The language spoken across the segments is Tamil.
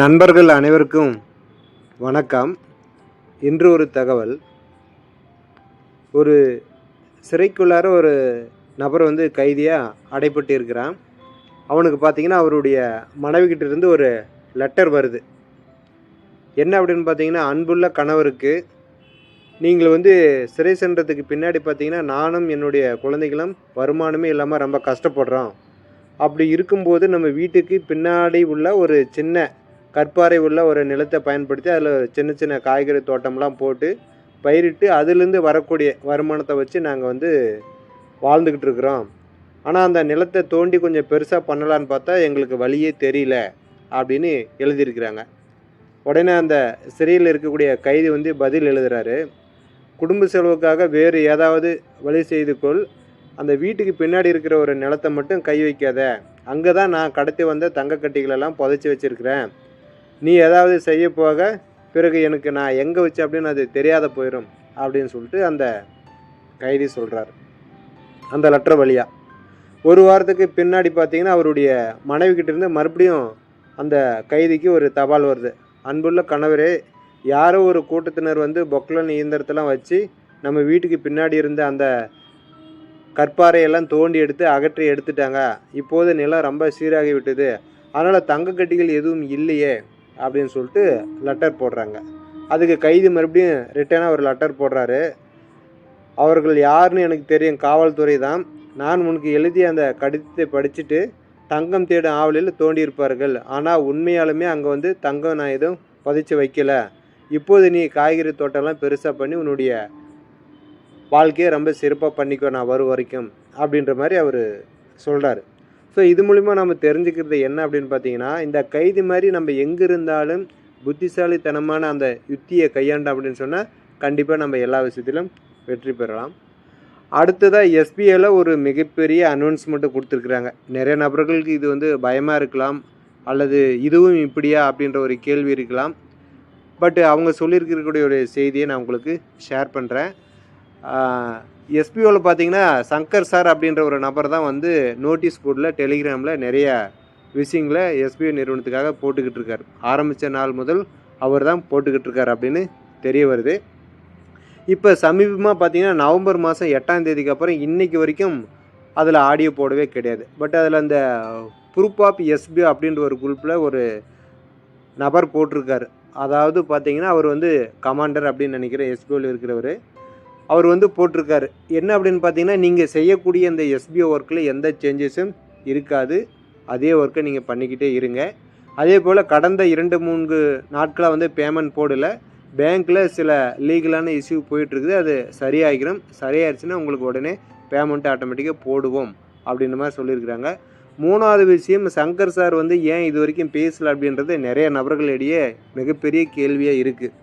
நண்பர்கள் அனைவருக்கும் வணக்கம். இன்று ஒரு தகவல். ஒரு சிறைக்குள்ளார ஒரு நபர் வந்து கைதியாக அடைப்பட்டு இருக்கிறான். அவனுக்கு பார்த்தீங்கன்னா அவருடைய மனைவிக்கிட்ட இருந்து ஒரு லெட்டர் வருது. என்ன அப்படின்னு பார்த்தீங்கன்னா அன்புள்ள கணவருக்கு நீங்கள் வந்து சிறை சென்றதுக்கு பின்னாடி பார்த்தீங்கன்னா நானும் என்னுடைய குழந்தைகளும் வருமானமே இல்லாமல் ரொம்ப கஷ்டப்படுறோம். அப்படி இருக்கும்போது நம்ம வீட்டுக்கு பின்னாடி உள்ள ஒரு சின்ன கற்பாறை உள்ள ஒரு நிலத்தை பயன்படுத்தி அதில் சின்ன சின்ன காய்கறி தோட்டம்லாம் போட்டு பயிரிட்டு அதுலேருந்து வரக்கூடிய வருமானத்தை வச்சு நாங்கள் வந்து வாழ்ந்துக்கிட்டு இருக்கிறோம். ஆனால் அந்த நிலத்தை தோண்டி கொஞ்சம் பெருசாக பண்ணலான்னு பார்த்தா எங்களுக்கு வழியே தெரியல அப்படின்னு எழுதியிருக்கிறாங்க. உடனே அந்த சிறையில் இருக்கக்கூடிய கைதி வந்து பதில் எழுதுகிறாரு குடும்ப செலவுக்காக வேறு ஏதாவது வழி செய்து கொள். அந்த வீட்டுக்கு பின்னாடி இருக்கிற ஒரு நிலத்தை மட்டும் கை வைக்காத. அங்கே தான் நான் கடத்தி வந்த தங்க கட்டிகளெல்லாம் புதைச்சி வச்சுருக்கிறேன். நீ ஏதாவது செய்ய போக பிறகு எனக்கு நான் எங்கே வச்சு அப்படின்னு அது தெரியாத போயிடும் அப்படின்னு சொல்லிட்டு அந்த கைதி சொல்கிறார் அந்த லெட்டர் வழியாக ஒரு வாரத்துக்கு பின்னாடி பார்த்தீங்கன்னா அவருடைய மனைவி இருந்து மறுபடியும் அந்த கைதிக்கு ஒரு தபால் வருது. அன்புள்ள கணவரே யாரோ ஒரு கூட்டத்தினர் வந்து பொக்லன் இயந்திரத்தெல்லாம் வச்சு நம்ம வீட்டுக்கு பின்னாடி இருந்த அந்த கற்பாறையெல்லாம் தோண்டி எடுத்து அகற்றி எடுத்துட்டாங்க. இப்போது நிலம் ரொம்ப சீராகி விட்டது. அதனால் தங்க கட்டிகள் எதுவும் இல்லையே. அப்படின்னு சொல்லிட்டு லெட்டர் போடுறாங்க. அதுக்கு கைது மறுபடியும் ரிட்டனாக ஒரு லெட்டர் போடுறாரு. அவர்கள் யாருன்னு எனக்கு தெரியும் காவல்துறை தான். நான் உனக்கு எழுதிய அந்த கடிதத்தை படிச்சுட்டு தங்கம் தேடும் ஆவலில் தோண்டியிருப்பார்கள். ஆனால் உண்மையாலுமே அங்கே வந்து தங்கம் நான் எதுவும் பதிச்சு வைக்கல. இப்போது நீ காய்கறி தோட்டம்லாம் பெருசாக பண்ணி உன்னுடைய வாழ்க்கையை ரொம்ப சிறப்பாக பண்ணிக்கோ நான் வரும் வரைக்கும் அப்படின்ற மாதிரி அவர் சொல்கிறாரு ஸோ இது மூலிமா நம்ம தெரிஞ்சுக்கிறது என்ன அப்படின்னு பார்த்தீங்கன்னா இந்த கைதி மாதிரி நம்ம எங்கே இருந்தாலும் புத்திசாலித்தனமான அந்த யுத்தியை கையாண்டோம் அப்படின்னு சொன்னால் கண்டிப்பாக நம்ம எல்லா விஷயத்திலும் வெற்றி பெறலாம். அடுத்ததாக எஸ்பிஐயில் ஒரு மிகப்பெரிய அனௌன்ஸ்மெண்ட்டு கொடுத்துருக்குறாங்க. நிறைய நபர்களுக்கு இது வந்து பயமாக இருக்கலாம் அல்லது இதுவும் இப்படியா அப்படின்ற ஒரு கேள்வி இருக்கலாம். பட் அவங்க சொல்லியிருக்கக்கூடிய ஒரு செய்தியை நான் உங்களுக்கு ஷேர் பண்ணுறேன் எஸ்பிஓவில் பார்த்தீங்கன்னா சங்கர் சார் அப்படின்ற ஒரு நபர் தான் வந்து நோட்டீஸ் போர்டில் டெலிகிராமில் நிறைய விஷயங்களை எஸ்பிஓ நிறுவனத்துக்காக போட்டுக்கிட்டு இருக்கார். ஆரம்பித்த நாள் முதல் அவர் தான் போட்டுக்கிட்டு இருக்கார் அப்படின்னு தெரிய வருது. இப்போ சமீபமாக பார்த்தீங்கன்னா நவம்பர் மாதம் எட்டாம் தேதிக்கு அப்புறம் இன்னைக்கு வரைக்கும் அதில் ஆடியோ போடவே கிடையாது. பட் அதில் அந்த ப்ரூப் ஆஃப் எஸ்பிஓ அப்படின்ற ஒரு குரூப்பில் ஒரு நபர் போட்டிருக்காரு. அதாவது பார்த்தீங்கன்னா அவர் வந்து கமாண்டர் அப்படின்னு நினைக்கிறேன் எஸ்பிஓவில் இருக்கிறவர். அவர் வந்து போட்டிருக்காரு. என்ன அப்படின்னு பார்த்தீங்கன்னா நீங்கள் செய்யக்கூடிய இந்த எஸ்பிஓ ஒர்க்கில் எந்த சேஞ்சஸும் இருக்காது. அதே ஒர்க்கை நீங்கள் பண்ணிக்கிட்டே இருங்க. அதே போல் கடந்த இரண்டு மூன்று நாட்களாக வந்து பேமெண்ட் போடலை. பேங்க்கில் சில லீகலான இஷ்யூ போயிட்டுருக்குது. அது சரியாகிடும் சரியாயிருச்சுன்னா உங்களுக்கு உடனே பேமெண்ட் ஆட்டோமேட்டிக்காக போடுவோம் அப்படின்ற மாதிரி சொல்லியிருக்கிறாங்க. மூணாவது விஷயம் சங்கர் சார் வந்து ஏன் இது வரைக்கும் பேசலை அப்படின்றது நிறைய நபர்களிடையே மிகப்பெரிய கேள்வியாக இருக்குது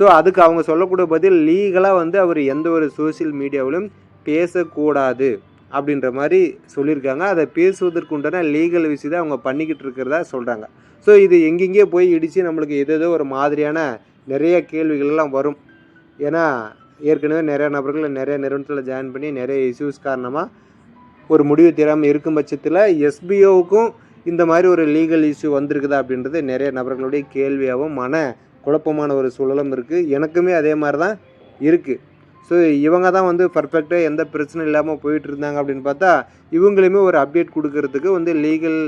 ஸோ அதுக்கு அவங்க சொல்லக்கூடிய பதில் லீகலாக வந்து அவர் எந்த ஒரு சோஷியல் மீடியாவிலும் பேசக்கூடாது அப்படின்ற மாதிரி சொல்லியிருக்காங்க. அதை பேசுவதற்குண்டான லீகல் விஷயத்தை அவங்க பண்ணிக்கிட்டு இருக்கிறதா சொல்கிறாங்க ஸோ இது எங்கெங்கேயோ போய் இடித்து நம்மளுக்கு எதோ ஒரு மாதிரியான நிறைய கேள்விகள் எல்லாம் வரும். ஏன்னா ஏற்கனவே நிறைய நபர்கள் நிறைய நிறுவனத்தில் ஜாயின் பண்ணி நிறைய இஷ்யூஸ் காரணமாக ஒரு முடிவு தெரியாமல் இருக்கும் பட்சத்தில் எஸ்பிஓவுக்கும் இந்த மாதிரி ஒரு லீகல் இஷ்யூ வந்திருக்குதா அப்படின்றது நிறைய நபர்களுடைய கேள்வியாகவும் மன குழப்பமான ஒரு சூழலும் இருக்குது எனக்குமே அதே மாதிரி தான் இருக்குது ஸோ இவங்க தான் வந்து பர்ஃபெக்டாக எந்த பிரச்சனையும் இல்லாமல் போயிட்டு இருந்தாங்க அப்படின்னு பார்த்தா இவங்களையுமே ஒரு அப்டேட் கொடுக்கறதுக்கு வந்து லீகல்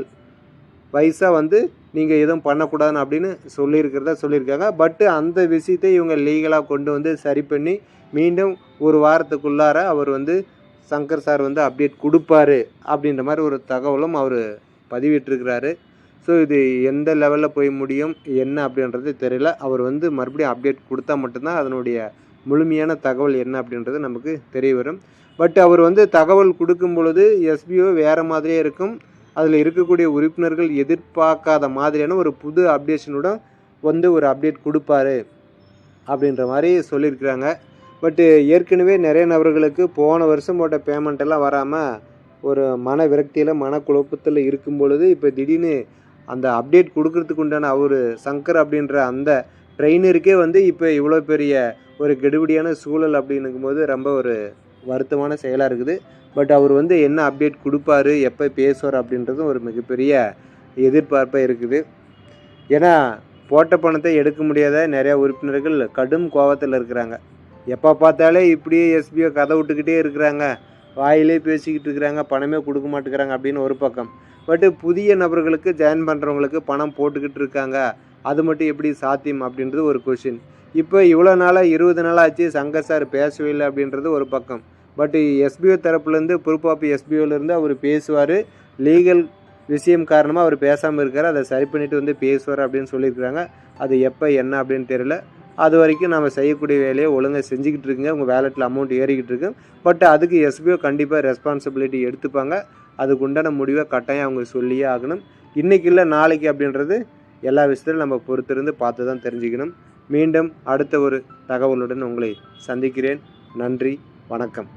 வைஸாக வந்து நீங்கள் எதுவும் பண்ணக்கூடாதுன்னு அப்படின்னு சொல்லியிருக்கிறதா சொல்லியிருக்காங்க. பட்டு அந்த விஷயத்தை இவங்க லீகலாக கொண்டு வந்து சரி பண்ணி மீண்டும் ஒரு வாரத்துக்குள்ளார அவர் வந்து சங்கர் சார் வந்து அப்டேட் கொடுப்பாரு அப்படின்ற மாதிரி ஒரு தகவலும் அவர் பதிவிட்டிருக்கிறாரு. ஸோ இது எந்த லெவலில் போய் முடியும் என்ன அப்படின்றது தெரியல. அவர் வந்து மறுபடியும் அப்டேட் கொடுத்தா மட்டும்தான் அதனுடைய முழுமையான தகவல் என்ன அப்படின்றது நமக்கு தெரிய வரும். பட் அவர் வந்து தகவல் கொடுக்கும் பொழுது எஸ்பிஓ வேறு மாதிரியே இருக்கும். அதில் இருக்கக்கூடிய உறுப்பினர்கள் எதிர்பார்க்காத மாதிரியான ஒரு புது அப்டேஷனுடன் வந்து ஒரு அப்டேட் கொடுப்பாரு அப்படின்ற மாதிரி சொல்லியிருக்கிறாங்க. பட்டு ஏற்கனவே நிறைய நபர்களுக்கு போன வருஷம் போட்ட பேமெண்ட் எல்லாம் வராமல் ஒரு மன விரக்தியில் மன குழப்பத்தில் இருக்கும் பொழுது இப்போ திடீர்னு அந்த அப்டேட் கொடுக்கறதுக்கு உண்டான அவர் சங்கர் அப்படின்ற அந்த ட்ரெயினருக்கே வந்து இப்போ இவ்வளோ பெரிய ஒரு கெடுபிடியான சூழல் அப்படின்னுக்கும் போது ரொம்ப ஒரு வருத்தமான செயலாக இருக்குது. பட் அவர் வந்து என்ன அப்டேட் கொடுப்பாரு எப்போ பேசுவார் அப்படின்றதும் ஒரு மிகப்பெரிய எதிர்பார்ப்பாக இருக்குது. ஏன்னா போட்ட பணத்தை எடுக்க முடியாத நிறையா உறுப்பினர்கள் கடும் கோபத்தில் இருக்கிறாங்க. எப்போ பார்த்தாலே இப்படியே எஸ்பிஓ கதை விட்டுக்கிட்டே இருக்கிறாங்க. வாயிலே பேசிக்கிட்டு இருக்கிறாங்க பணமே கொடுக்க மாட்டேங்கிறாங்க அப்படின்னு ஒரு பக்கம். பட்டு புதிய நபர்களுக்கு ஜாயின் பண்ணுறவங்களுக்கு பணம் போட்டுக்கிட்டு இருக்காங்க. அது மட்டும் எப்படி சாத்தியம் அப்படின்றது ஒரு கொஷின் இப்போ இவ்வளோ நாளாக இருபது நாள் ஆச்சு சங்கர் சார் பேசவே இல்லை அப்படின்றது ஒரு பக்கம். பட் எஸ்பிஓ தரப்புலேருந்து ப்ரூஃப் ஆஃப் எஸ்பிஓலேருந்து அவர் பேசுவார். லீகல் விஷயம் காரணமாக அவர் பேசாமல் இருக்கார். அதை சரி பண்ணிவிட்டு வந்து பேசுவார் அப்படின்னு சொல்லியிருக்கிறாங்க. அது எப்போ என்ன அப்படின்னு தெரியல. அது வரைக்கும் நம்ம செய்யக்கூடிய வேலையை ஒழுங்காக செஞ்சுக்கிட்டு இருக்குங்க. உங்கள் வேலெட்டில் அமௌண்ட் ஏறிக்கிட்டு இருக்கு. பட் அதுக்கு எஸ்பிஓ கண்டிப்பாக ரெஸ்பான்சிபிலிட்டி எடுத்துப்பாங்க. அதுக்கு உண்டான முடிவை கட்டாயம் அவங்க சொல்லியே ஆகணும். இன்றைக்கி இல்லை நாளைக்கு அப்படின்றது எல்லா விஷயத்திலும் நம்ம பொறுத்திருந்து பார்த்து தான் தெரிஞ்சுக்கணும். மீண்டும் அடுத்த ஒரு தகவலுடன் உங்களை சந்திக்கிறேன். நன்றி வணக்கம்.